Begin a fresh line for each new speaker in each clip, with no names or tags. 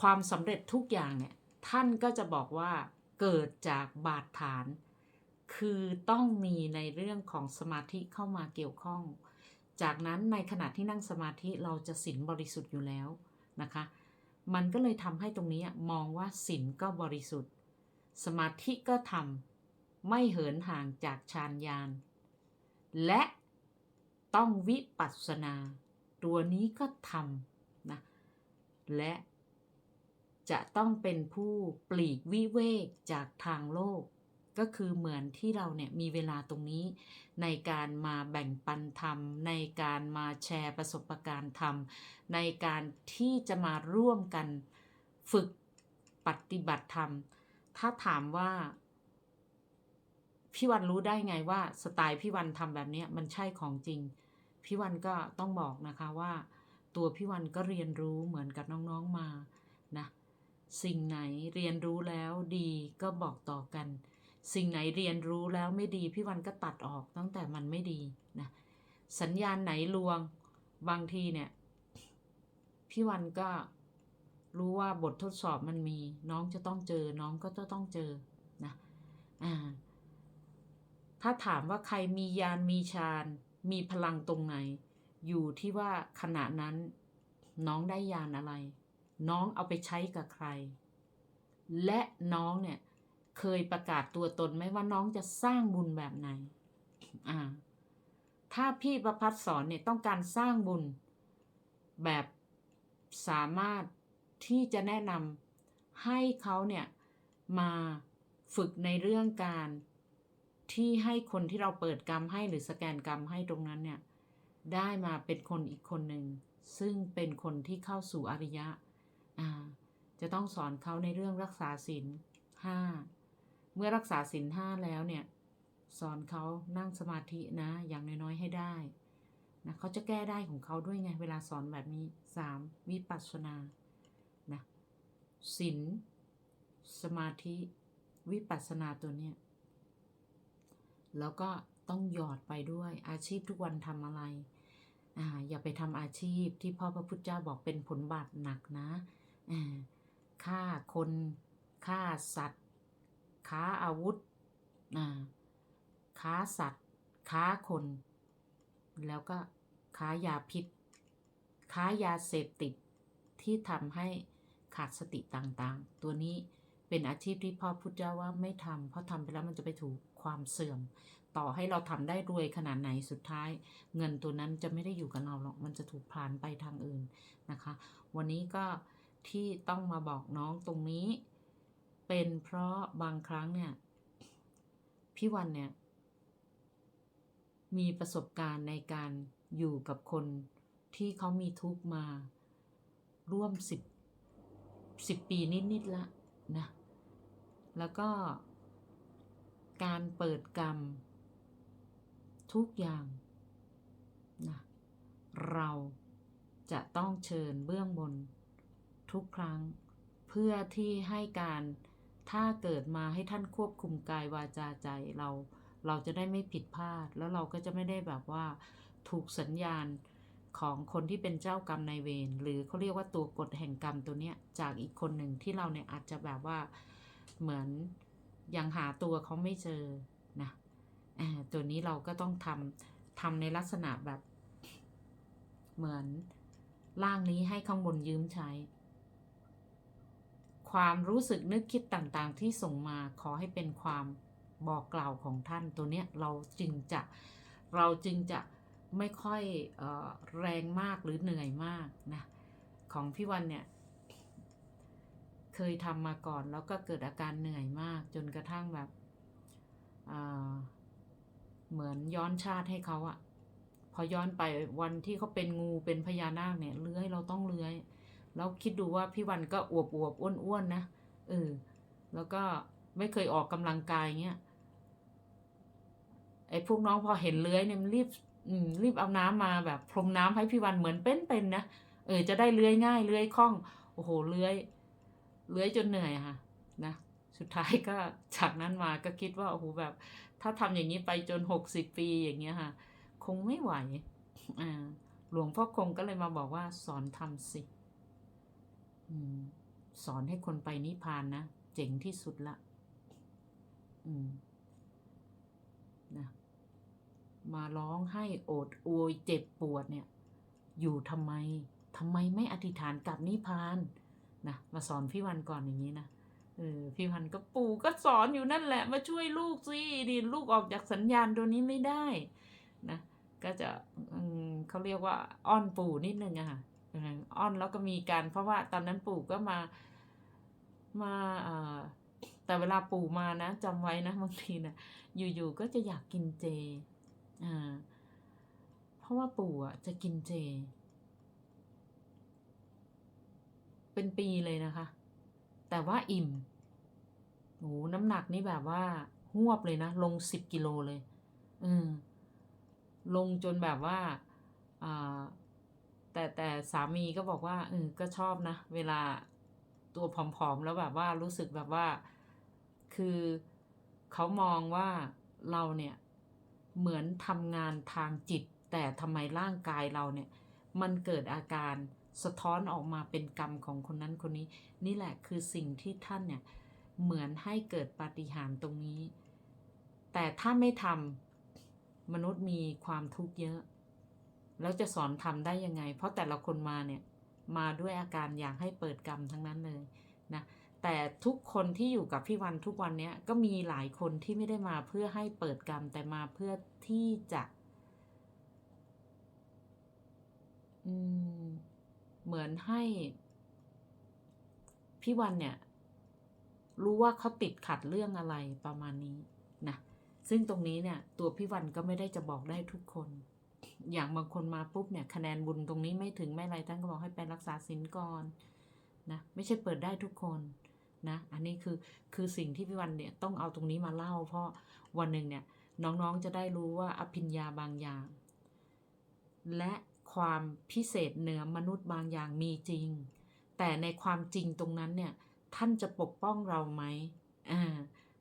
ความสำเร็จทุกอย่างเนี่ยท่านก็จะบอกว่าเกิดจากบาดฐาน คือต้องมีในเรื่องของสมาธิเข้ามาเกี่ยวข้อง จากนั้นในขณะที่นั่งสมาธิเราจะศีลบริสุทธิ์อยู่แล้วนะคะ มันก็เลยทำให้ตรงนี้มองว่าศีลก็บริสุทธิ์ สมาธิก็ทำไม่เหินห่างจากฌานญาณและต้องวิปัสสนา ตัวนี้ก็ทำนะและ จะต้องเป็นผู้ปลีกวิเวกจากทางโลก ก็คือเหมือนที่เราเนี่ยมีเวลาตรงนี้ ในการมาแบ่งปันธรรม ในการมาแชร์ประสบการณ์ธรรม ในการที่จะมาร่วมกันฝึกปฏิบัติธรรม ถ้าถามว่าพี่วันรู้ได้ไงว่าสไตล์พี่วันทำแบบนี้มันใช่ของจริง พี่วันก็ต้องบอกนะคะว่า ตัวพี่วันก็เรียนรู้เหมือนกับน้องๆมานะ สิ่งไหนเรียนรู้แล้วดีก็บอกต่อกัน สิ่งไหนเรียนรู้แล้วไม่ดีพี่วันก็ตัดออกตั้งแต่มันไม่ดีนะสัญญาณไหนลวงบางทีเนี่ยพี่วันก็รู้ว่าบททดสอบมันมีน้องจะต้องเจอน้องก็จะต้องเจอนะอ่าถ้าถามว่าใครมียานมีฌานมีพลังตรงไหน อยู่ที่ว่าขณะนั้นน้องได้ยานอะไร น้องเอาไปใช้กับใคร และน้องเนี่ยเคยประกาศตัวตนไหมว่าน้องจะสร้างบุญแบบไหน อ่า ถ้าพี่ประพัดสอนเนี่ยต้องการสร้างบุญ แบบสามารถที่จะแนะนำให้เขาเนี่ยมาฝึกในเรื่องการที่ให้คนที่เราเปิดกรรมให้หรือสแกนกรรมให้ตรงนั้นเนี่ย ได้มาเป็นคนอีกคนหนึ่ง ซึ่งเป็นคนที่เข้าสู่อริยะ จะต้องสอนเขาในเรื่องรักษาศีลห้าเมื่อรักษาศีลห้าแล้วเนี่ย สอนเขานั่งสมาธินะอย่างน้อยๆให้ได้นะเขาจะแก้ได้ของเขาด้วยไง เวลาสอนแบบนี้สามวิปัสสนานะศีลสมาธิวิปัสสนาตัวเนี้ยแล้วก็ต้องหยอดไปด้วยอาชีพทุกวันทำอะไร อ่า อย่าไปทำอาชีพที่พ่อพระพุทธเจ้าบอกเป็นผลบาปหนักนะ ฆ่าคนฆ่าสัตว์ ค้าอาวุธค้าสัตว์ ค้าคน แล้วก็ค้ายาพิษ ค้ายาเสพติดที่ทำให้ขาดสติต่างๆ ตัวนี้เป็นอาชีพที่พ่อพุทธเจ้าว่าไม่ทำเพราะทำไปแล้วมันจะไปถูกความเสื่อม ต่อให้เราทำได้รวยขนาดไหนสุดท้าย เงินตัวนั้นจะไม่ได้อยู่กับเราหรอกมันจะถูกพลานไปทางอื่นนะคะ วันนี้ก็ ที่ต้องมาบอกน้องตรงนี้ เป็นเพราะบางครั้งเนี่ยพี่วันเนี่ย มีประสบการณ์ในการอยู่กับคนที่เขามีทุกข์มาร่วมสิบสิบปีนิดๆละนะ แล้วก็การเปิดกรรม ทุกอย่างนะเราจะต้องเชิญเบื้องบน ทุกครั้ง เพื่อที่ให้การถ้าเกิดมาให้ท่านควบคุมกายวาจาใจเรา เราจะได้ไม่ผิดพลาด แล้วเราก็จะไม่ได้แบบว่า ถูกสัญญาณของคนที่เป็นเจ้ากรรมนายเวรหรือเขาเรียกว่าตัวกฎแห่งกรรมตัวเนี้ยจากอีกคนหนึ่งที่เราเนี่ยอาจจะแบบว่าเหมือนยังหาตัวเขาไม่เจอนะตัวนี้เราก็ต้องทำทำในลักษณะแบบ เหมือนร่างนี้ให้ข้างบนยืมใช้ ความรู้สึกนึกคิดต่างๆ ที่ส่งมาขอให้เป็นความบอกกล่าวของท่านตัวเนี้ยเราจึงจะเราจึงจะไม่ค่อยออแรงมากหรือเหนื่อยมากนะของพี่วันเนี่ย เคยทำมาก่อนแล้วก็เกิดอาการเหนื่อยมาก จนกระทั่งแบบเเหมือนย้อนชาติให้เขาอะพอย้อนไปวันที่เขาเป็นงูเป็นพญานาคเนี่ยเลื้อยเราต้องเลื้อย แล้วคิดดูว่าพี่วันก็อวบอวบอ้วนอ้วนนะเออแล้วก็ไม่เคยออกกำลังกายเงี้ยไอ้พวกน้องพอเห็นเลื้อยเนี่ยมันรีบรีบเอาน้ำมาแบบพรมน้ำให้พี่วันเหมือนเป็นๆนะเออจะได้เลื้อยง่ายเลื้อยคล่อง โอ้โหเลื้อยเลื้อยจนเหนื่อยค่ะนะสุดท้ายก็จากนั้นมาก็คิดว่าโอ้โหแบบ ถ้าทำอย่างนี้ไปจนหกสิบปีอย่างเงี้ยค่ะ คงไม่ไหวอ่าหลวงพ่อคงก็เลยมาบอกว่าสอนทำสิ สอนให้คนไปนิพพานนะ เจ๋งที่สุดละอืมนะมาร้องให้โอดโอยเจ็บปวดเนี่ย อยู่ทำไมทำไมไม่อธิษฐานกลับนิพพานนะมาสอนพี่วันก่อนอย่างนี้นะเออพี่วันก็ปู่ก็สอนอยู่นั่นแหละมาช่วยลูกสิดิลูกออกจากสัญญาณตัวนี้ไม่ได้นะก็จะเขาเรียกว่าอ้อนปู่นิดนึงอะค่ะ อ้อนแล้วก็มีการเพราะว่าตอนนั้นปู่ก็มามาแต่เวลาปู่มานะจำไว้นะบางทีนะอยู่ๆก็จะอยากกินเจเพราะว่าปู่อะจะกินเจ เป็นปีเลยนะคะ แต่ว่าอิ่มโหน้ำหนักนี่แบบว่าหวบเลยนะ ลงสิบกิโลเลย อืมลงจนแบบว่าอ่า แต่แต่สามีก็บอกว่าเออก็ชอบนะ เวลาตัวผอมๆแล้วแบบว่ารู้สึกแบบว่า คือเขามองว่าเราเนี่ยเหมือนทำงานทางจิต แต่ทำไมร่างกายเราเนี่ย มันเกิดอาการสะท้อนออกมาเป็นกรรมของคนนั้นคนนี้ นี่แหละคือสิ่งที่ท่านเนี่ย เหมือนให้เกิดปาฏิหาริย์ตรงนี้ แต่ถ้าไม่ทำมนุษย์มีความทุกข์เยอะ แล้วจะสอนทำได้ยังไง เพราะแต่ละคนมาเนี่ยมาด้วยอาการอยากให้เปิดกรรมทั้งนั้นเลยนะแต่ทุกคนที่อยู่กับพี่วันทุกวันเนี้ยก็มีหลายคนที่ไม่ได้มาเพื่อให้เปิดกรรมแต่มาเพื่อที่จะเหมือนให้พี่วันเนี่ย รู้ว่าเขาติดขัดเรื่องอะไรประมาณนี้นะซึ่งตรงนี้เนี่ย ตัวพี่วันก็ไม่ได้จะบอกได้ทุกคน อย่างบางคนมาปุ๊บเนี่ยคะแนนบุญตรงนี้ไม่ถึงไม่ไรท่านก็บอกให้ไปรักษาศีลก่อนนะไม่ใช่เปิดได้ทุกคนนะอันนี้คือคือสิ่งที่พี่วันเนี่ยต้องเอาตรงนี้มาเล่า เพราะวันหนึ่งเนี่ยน้องๆจะได้รู้ว่าอภิญญาบางอย่าง และความพิเศษเหนือมนุษย์บางอย่างมีจริง แต่ในความจริงตรงนั้นเนี่ยท่านจะปกป้องเราไหมอ่า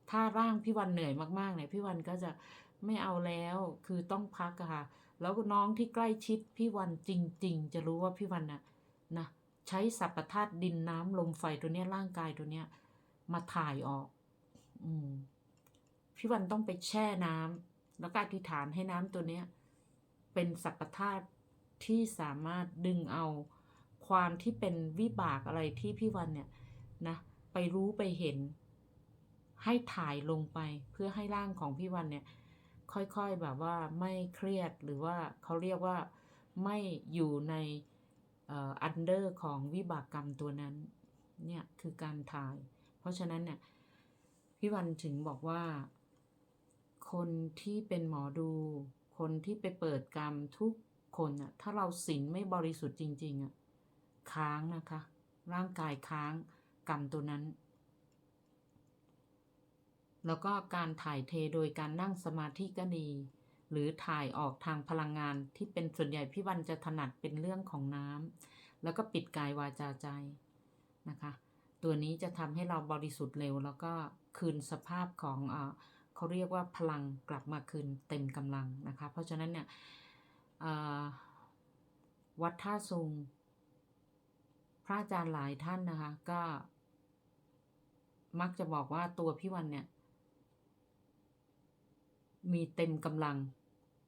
ถ้าร่างพี่วันเหนื่อยมากๆเนี่ยพี่วันก็จะไม่เอาแล้วคือต้องพักอะค่ะ แล้วน้องที่ใกล้ชิดพี่วันจริง ๆ จะรู้ว่าพี่วันน่ะนะใช้สัพพธาตุดินน้ำลมไฟตัวเนี้ยร่างกายตัวเนี้ยมาถ่ายออก อืมพี่วันต้องไปแช่น้ำแล้วก็อธิษฐานให้น้ำตัวเนี้ยเป็นสัพพธาตุที่สามารถดึงเอาความที่เป็นวิบากอะไรที่พี่วันเนี่ยนะไปรู้ไปเห็น ให้ถ่ายลงไปเพื่อให้ร่างของพี่วันเนี่ย ค่อยๆแบบว่าไม่เครียดหรือว่าเขาเรียกว่าไม่อยู่ในอันเดอร์ของวิบากกรรมตัวนั้น เนี่ยคือการถ่าย เพราะฉะนั้นเนี่ยพี่วันถึงบอกว่า คนที่เป็นหมอดู คนที่ไปเปิดกรรมทุกคนอะถ้าเราศีลไม่บริสุทธิ์จริง ๆอะค้างนะคะ ร่างกายค้างกรรมตัวนั้น แล้วก็การถ่ายเทโดยการนั่งสมาธิก็ดี หรือถ่ายออกทางพลังงานที่เป็นส่วนใหญ่พี่วันจะถนัดเป็นเรื่องของน้ำแล้วก็ปิดกายวาจาใจนะคะ ตัวนี้จะทำให้เราบริสุทธิ์เร็ว แล้วก็คืนสภาพของเออเขาเรียกว่าพลังกลับมาคืนเต็มกำลังนะคะ เพราะฉะนั้นเนี่ยวัดท่าซุง พระอาจารย์หลายท่านนะคะ ก็มักจะบอกว่าตัวพี่วันเนี่ย มีเต็มกำลัง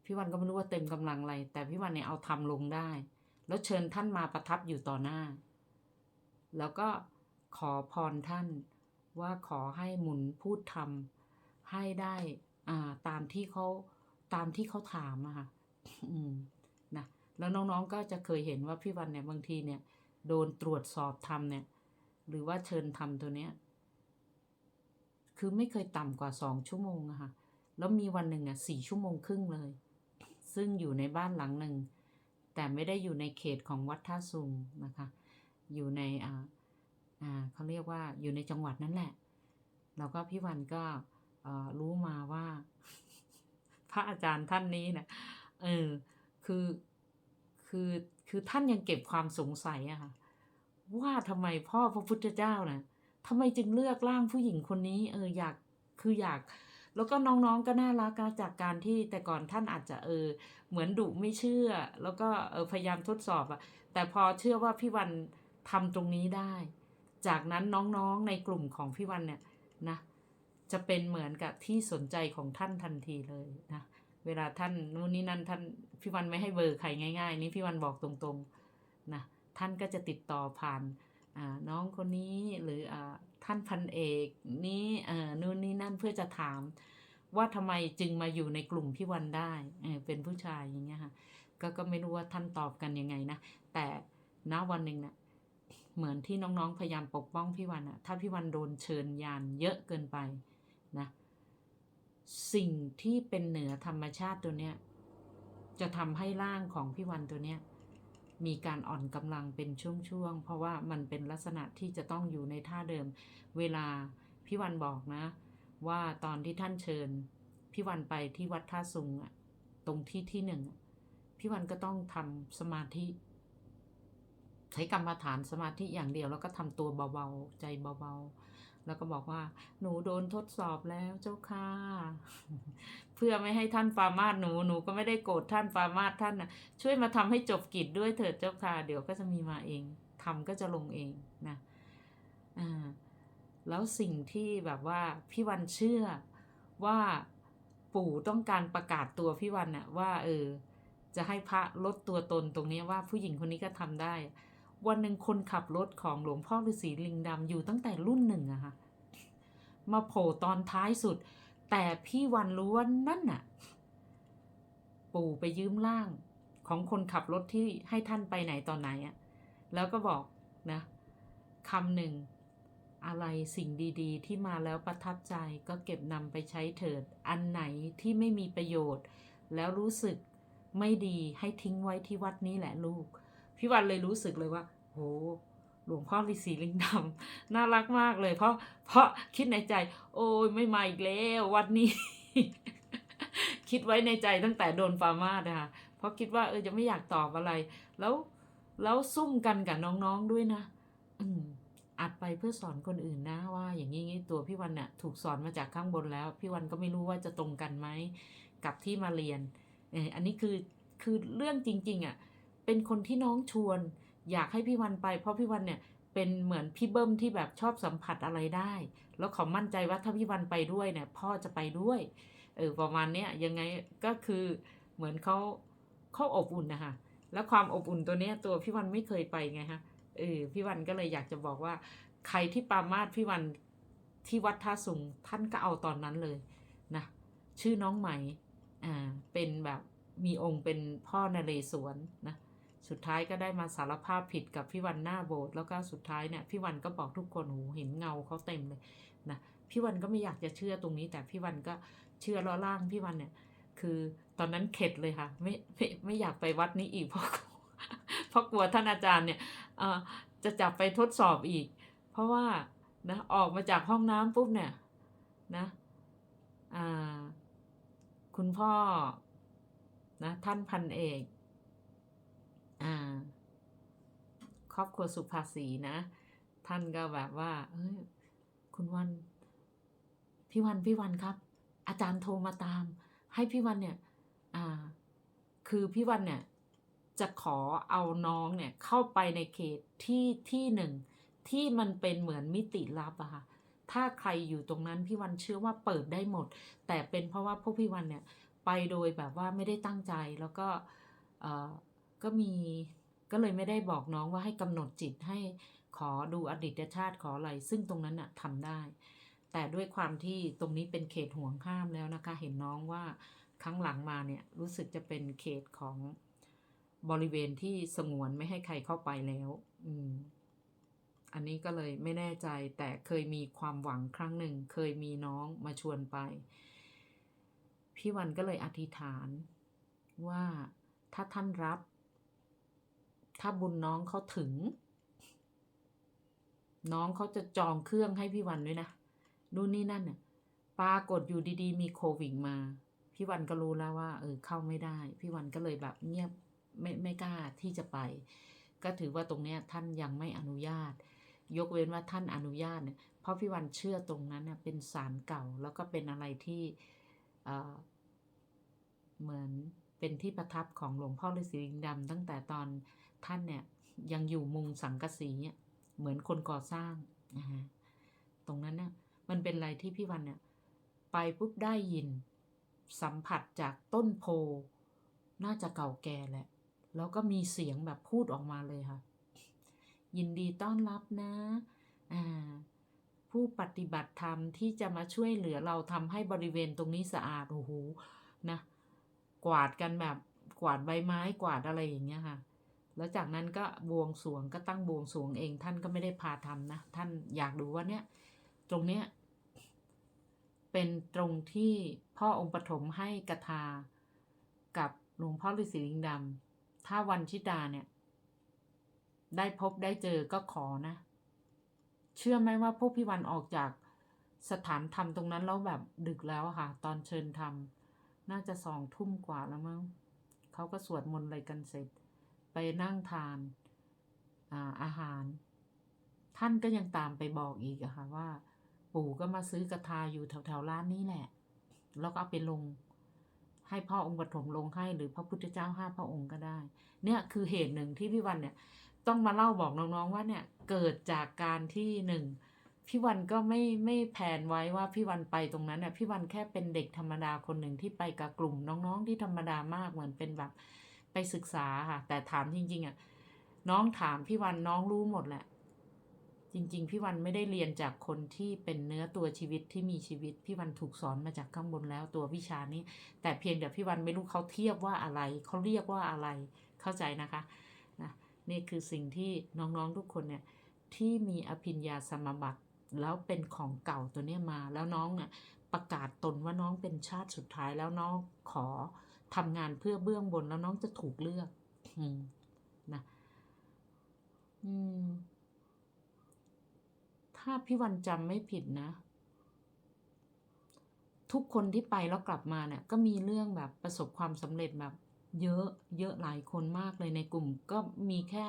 พี่วันก็ไม่รู้ว่าเต็มกำลังอะไร แต่พี่วันเนี่ยเอาทำลงได้ แล้วเชิญท่านมาประทับอยู่ต่อหน้า แล้วก็ขอพรท่านว่าขอให้หมุนพูดทำให้ได้อ่าตามที่เขาตามที่เขาถามอะค่ะนะแล้วน้องๆก็จะเคยเห็นว่าพี่วันเนี่ยบางทีเนี่ยโดนตรวจสอบทำเนี่ย หรือว่าเชิญทำตัวเนี้ย คือไม่เคยต่ำกว่าสองชั่วโมงอะค่ะ แล้วมีวันหนึ่งอะสี่ชั่วโมงครึ่งเลย ซึ่งอยู่ในบ้านหลังหนึ่ง แต่ไม่ได้อยู่ในเขตของวัดท่าซุงนะคะ อยู่ในอ่าอ่าเขาเรียกว่าอยู่ในจังหวัดนั่นแหละ แล้วก็พี่วันก็รู้มาว่า พระอาจารย์ท่านนี้นะเออคือคือคือท่านยังเก็บความสงสัยอะค่ะว่าทำไมพ่อพระพุทธเจ้านะ่ะทำไมจึงเลือกร่างผู้หญิงคนนี้ เอออยากคืออยาก แล้วก็น้องๆก็น่ารักจากการที่แต่ก่อนท่านอาจจะเออ เหมือนดุไม่เชื่อ แล้วก็เออพยายามทดสอบอะแต่พอเชื่อว่าพี่วันทำตรงนี้ได้ จากนั้นน้องๆในกลุ่มของพี่วันเนี่ยนะจะเป็นเหมือนกับที่สนใจของท่านทันทีเลยนะเวลาท่านนู่นนี่นั่นท่านพี่วันไม่ให้เบอร์ใครง่าย ๆ นี่พี่วันบอกตรงๆนะท่านก็จะติดต่อผ่านอ่าน้องคนนี้หรืออ ท่านพันเอกนี้เออนู่นนี่นั่นเพื่อจะถาม ว่าทำไมจึงมาอยู่ในกลุ่มพี่วันได้เออเป็นผู้ชายอย่างเงี้ยค่ะก็ก็ไม่รู้ว่าท่านตอบกันยังไงนะแต่ณวันหนึ่งนะ่ะเหมือนที่น้องๆพยายามปกป้องพี่วันอะถ้าพี่วันโดนเชิญยานเยอะเกินไปนะสิ่งที่เป็นเหนือธรรมชาติตัวเนี้ยจะทำให้ร่างของพี่วันตัวเนี้ย มีการอ่อนกำลังเป็นช่วงๆ เพราะว่ามันเป็นลักษณะที่จะต้องอยู่ในท่าเดิม เวลาพี่วันบอกนะ ว่าตอนที่ท่านเชิญพี่วันไปที่วัดท่าสุงอะตรงที่ที่หนึ่งพี่วันก็ต้องทำสมาธิ ใช้กรรมฐานสมาธิอย่างเดียวแล้วก็ทำตัวเบาๆ ใจเบาๆ แล้วก็บอกว่า หนูโดนทดสอบแล้วเจ้าค่ะ เพื่อไม่ให้ท่านฟามาสหนูหนูก็ไม่ได้โกรธท่านฟามาสท่านนะช่วยมาทำให้จบกิจด้วยเถิดเจ้าค่ะ เดี๋ยวก็จะมีมาเองทำก็จะลงเองนะอ่าแล้วสิ่งที่แบบว่าพี่วันเชื่อว่าปู่ต้องการประกาศตัวพี่วันน่ะว่า เออ จะให้พระลดตัวตนตรงนี้ว่าผู้หญิงคนนี้ก็ทำได้ วันหนึ่งคนขับรถของหลวงพ่อฤาษีลิงดำอยู่ตั้งแต่รุ่นหนึ่งอะค่ะ มาโผล่ตอนท้ายสุด แต่พี่วันรู้ว่านั่นน่ะ ปู่ไปยืมร่างของคนขับรถที่ให้ท่านไปไหนตอนไหนอะแล้วก็บอกนะคำหนึ่ง อะไรสิ่งดีๆ ที่มาแล้วประทับใจก็เก็บนำไปใช้เถิด อันไหนที่ไม่มีประโยชน์ แล้วรู้สึกไม่ดีให้ทิ้งไว้ที่วัดนี้แหละลูก พี่วันเลยรู้สึกเลยว่าโหหลวงพ่อฤาษีลิงดำน่ารักมากเลย เพราะเพราะคิดในใจ โอ้ยไม่มาอีกแล้ววัดนี้ คิดไว้ในใจตั้งแต่โดนฟาร์มาสนะคะเพราะคิดว่าเออจะไม่อยากตอบอะไร แล้วแล้วซุ่มกันกับน้องๆด้วยนะอืมอัดไปเพื่อสอนคนอื่นนะว่า อย่างนี้ตัวพี่วันเนี่ยถูกสอนมาจากข้างบนแล้ว พี่วันก็ไม่รู้ว่าจะตรงกันไหมกับที่มาเรียนเอออันนี้คือคือเรื่องจริง ๆอะ่ะ เป็นคนที่น้องชวน อยากให้พี่วันไป เพราะพี่วันเนี่ยเป็นเหมือนพี่เบิ้มที่แบบชอบสัมผัสอะไรได้ แล้วเขามั่นใจว่าถ้าพี่วันไปด้วยเนี่ยพ่อจะไปด้วยเออประมาณเนี้ยยังไงก็คือเหมือนเขาเขาอบอุ่นนะคะแล้วความอบอุ่นตัวเนี้ยตัวพี่วันไม่เคยไปไงฮะเออพี่วันก็เลยอยากจะบอกว่า ใครที่ปามาสพี่วันที่วัดท่าสุงท่านก็เอาตอนนั้นเลยนะชื่อน้องไหมอ่าเป็นแบบมีองค์เป็นพ่อนเรศวรนะ สุดท้ายก็ได้มาสารภาพผิดกับพี่วันหน้าโบสถ์แล้วก็สุดท้ายเนี่ยพี่วันก็บอกทุกคนโอ้เห็นเงาเขาเต็มเลยนะพี่วันก็ไม่อยากจะเชื่อตรงนี้ แต่พี่วันก็เชื่อล้อล่างพี่วันเนี่ย คือตอนนั้นเข็ดเลยค่ะ ไม่ไม่ไม่อยากไปวัดนี้อีกเพราะเพราะกลัวท่านอาจารย์เนี่ยจะจับไปทดสอบอีก เพราะว่านะออกมาจากห้องน้ำปุ๊บเนี่ยนะคุณพ่อนะท่านพันเอกอ่าค รอบครัวสุภาษีนะ ท่านก็แบบว่า เอ้ยคุณวัน พี่วันพี่วันครับ อาจารย์โทรมาตาม ให้พี่วันเนี่ย อ่า คือพี่วันเนี่ย จะขอเอาน้องเนี่ย เข้าไปในเขตที่ที่หนึ่งที่มันเป็นเหมือนมิติลับอะค่ะถ้าใครอยู่ตรงนั้นพี่วันเชื่อว่าเปิดได้หมด แต่เป็นเพราะว่าพวกพี่วันเนี่ย ไปโดยแบบว่าไม่ได้ตั้งใจแล้วก็เออก็มี ก็เลยไม่ได้บอกน้องว่าให้กำหนดจิตให้ขอดูอดีตชาติขออะไรซึ่งตรงนั้นน่ะทำได้ แต่ด้วยความที่ตรงนี้เป็นเขตห่วงห้ามแล้วนะคะ เห็นน้องว่าครั้งหลังมาเนี่ยรู้สึกจะเป็นเขตของบริเวณที่สงวนไม่ให้ใครเข้าไปแล้ว อืม อันนี้ก็เลยไม่แน่ใจ แต่เคยมีความหวังครั้งหนึ่ง เคยมีน้องมาชวนไป พี่วันก็เลยอธิษฐานว่าถ้าท่านรับ ถ้าบุญน้องเขาถึง น้องเขาจะจองเครื่องให้พี่วันด้วยนะนู่นนี่นั่นน่ะปรากฏอยู่ดีๆ มีโควิดมา พี่วันก็รู้แล้วว่า เออ เข้าไม่ได้ พี่วันก็เลยแบบเงียบไม่ไม่กล้าที่จะไป ก็ถือว่าตรงเนี้ยท่านยังไม่อนุญาต ยกเว้นว่าท่านอนุญาตเนี่ยเพราะพี่วันเชื่อตรงนั้นเน่ะเป็นศาลเก่าแล้วก็เป็นอะไรที่เออเหมือนเป็นที่ประทับของหลวงพ่อฤาษีลิงดำตั้งแต่ตอน ท่านเนี่ยยังอยู่มุงสังกะสีเนี่ยเหมือนคนก่อสร้างนะฮะตรงนั้นเนี่ยมันเป็นอะไรที่พี่วันเนี่ยไปปุ๊บได้ยิน สัมผัสจากต้นโพ น่าจะเก่าแก่แหละ แล้วก็มีเสียงแบบพูดออกมาเลยค่ะ ยินดีต้อนรับนะอ่าผู้ปฏิบัติธรรมที่จะมาช่วยเหลือเราทำให้บริเวณตรงนี้สะอาดโอ้โหนะ กวาดกันแบบกวาดใบไม้กวาดอะไรอย่างเงี้ยค่ะ แล้วจากนั้นก็บวงสวงก็ตั้งบวงสวงเอง ท่านก็ไม่ได้พาทำนะ ท่านอยากดูว่าเนี่ยตรงเนี้ยเป็นตรงที่พ่อองค์ปฐมให้กระทากับหลวงพ่อฤาษีลิงดำถ้าวันชิดาเนี่ย ได้พบได้เจอก็ขอนะ เชื่อไหมว่าพวกพี่วันออกจากสถานธรรมตรงนั้นแล้วแบบดึกแล้วค่ะ ตอนเชิญธรรม น่าจะสองทุ่มกว่าแล้วมั้งเขาก็สวดมนต์อะไรกันเสร็จ ไปนั่งทานอาอาหาร ท่านก็ยังตามไปบอกอีกอะค่ะว่า ปู่ก็มาซื้อกระทาอยู่แถวๆร้านนี้แหละ แล้วก็เอาไปลง ให้พ่อองค์ปฐมลงให้หรือพระพุทธเจ้าห้าพระองค์ก็ได้ เนี่ยคือเหตุหนึ่งที่พี่วันเนี่ย ต้องมาเล่าบอกน้องๆว่าเนี่ยเกิดจากการที่หนึ่งพี่วันก็ไม่ไม่แผนไว้ว่าพี่วันไปตรงนั้นเนี่ยพี่วันแค่เป็นเด็กธรรมดาคนหนึ่งที่ไปกับกลุ่มน้องๆที่ธรรมดามากเหมือนเป็นแบบ ไปศึกษาค่ะ แต่ถามจริง ๆอะน้องถามพี่วันน้องรู้หมดแหละ จริง ๆ พี่วันไม่ได้เรียนจากคนที่เป็นเนื้อตัวชีวิตที่มีชีวิต พี่วันถูกสอนมาจากข้างบนแล้วตัววิชานี้ แต่เพียงแต่พี่วันไม่รู้เขาเทียบว่าอะไร เขาเรียกว่าอะไรเข้าใจนะคะนะนี่คือสิ่งที่น้องๆทุกคนเนี่ยที่มีอภิญญาสมบัติแล้วเป็นของเก่าตัวเนี้มา แล้วน้องเนี่ยประกาศตนว่าน้องเป็นชาติสุดท้ายแล้วน้องขอ ทำงานเพื่อเบื้องบนแล้วน้องจะถูกเลือกนะถ้าพี่วันจำไม่ผิดนะ ทุกคนที่ไปแล้วกลับมาเนี่ย ก็มีเรื่องแบบประสบความสำเร็จแบบ เยอะเยอะหลายคนมากเลยในกลุ่ม ก็มีแค่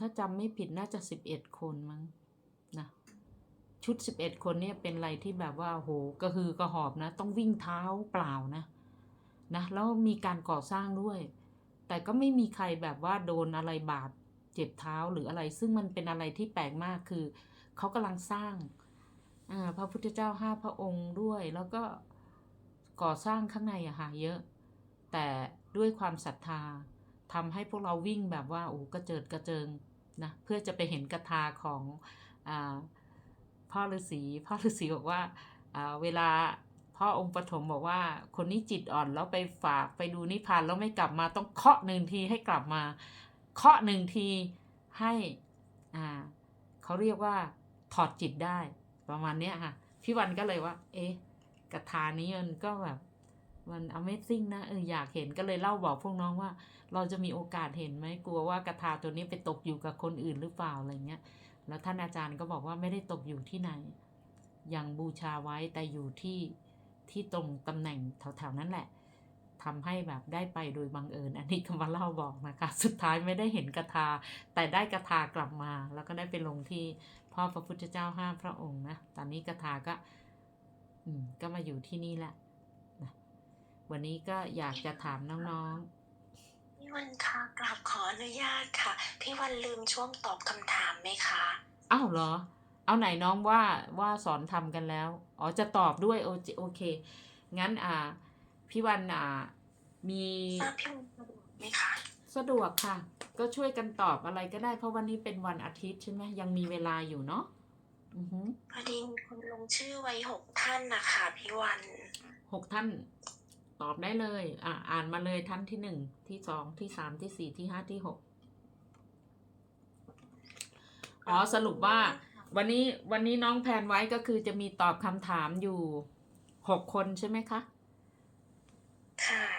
ถ้าจำไม่ผิดน่าจะสิบเอ็ดคนมั้งนะชุดสิบเอ็ดคนเนี่ยเป็นอะไรที่แบบว่าโหกระหือกระหอบนะ ต้องวิ่งเท้าเปล่านะ นะแล้วมีการก่อสร้างด้วย แต่ก็ไม่มีใครแบบว่าโดนอะไรบาดเจ็บเท้าหรืออะไร ซึ่งมันเป็นอะไรที่แปลกมากคือเขากำลังสร้างพระพุทธเจ้าห้าพระองค์ด้วย แล้วก็ก่อสร้างข้างในอะค่ะเยอะ แต่ด้วยความศรัทธาทำให้พวกเราวิ่งแบบว่าโอ้กระเจิดกระเจิงนะเพื่อจะไปเห็นกระทาของอพ่อฤาษีพ่อฤาษีบอกว่าเวลา พ่อองค์ปฐมบอกว่า คนนี้จิตอ่อนแล้วไปฝากไปดูนิพพานแล้วไม่กลับมาต้องเคาะหนึ่งทีให้กลับมา เคาะหนึ่งทีให้อ่าเขาเรียกว่าถอดจิตได้ ประมาณเนี้ยค่ะ พี่วันก็เลยว่า เอ๊ะกระทานี้มันก็แบบมัน Amazing นะเอออยากเห็นก็เลยเล่าบอกพวกน้องว่า เราจะมีโอกาสเห็นไหมกลัวว่ากระทาตัวนี้ไปตกอยู่กับคนอื่นหรือเปล่าอะไรเงี้ย แล้วท่านอาจารย์ก็บอกว่าไม่ได้ตกอยู่ที่ไหน ยังบูชาไว้แต่อยู่ที่ ที่ตรงตำแหน่งแถวๆนั้นแหละทำให้แบบได้ไปโดยบังเอิญ อันนี้ก็มาเล่าบอกนะคะ สุดท้ายไม่ได้เห็นกระทา แต่ได้กระทากลับมา แล้วก็ได้ไปลงที่พ่อพระพุทธเจ้าห้าพระองค์นะ ตอนนี้กระทาก็อืมก็มาอยู่ที่นี่แหละนะวันนี้ก็อยากจะถามน้อง
พี่วันคะกราบขออนุญาตค่ะ พี่วันลืมช่วงตอบคำถามไหมคะ
ๆอ้าวเหรอ เอาไหนน้องว่าว่าสอนทำกันแล้ว อ๋อจะตอบด้วยโอเคโอเค งั้นอ่า พี่วันอ่า มี
ทราบพี่วันสะดวกไหมคะ
สะดวกค่ะ ก็ช่วยกันตอบอะไรก็ได้ เพราะวันนี้เป็นวันอาทิตย์ใช่ไหมยังมีเวลาอยู่เนาะอือหือ
พอดีมีคนลงชื่อไว้หกท่านนะคะพี่วัน
หกท่านตอบได้เลย อะอ่านมาเลยท่านที่หนึ่งที่สองที่สามที่สี่ที่ห้าที่หกอ๋อสรุปว่า วันนี้วันนี้น้องแพนไว้ก็คือจะมีตอบคำถามอยู่หกคนใช่ไหมคะ
ค่ะ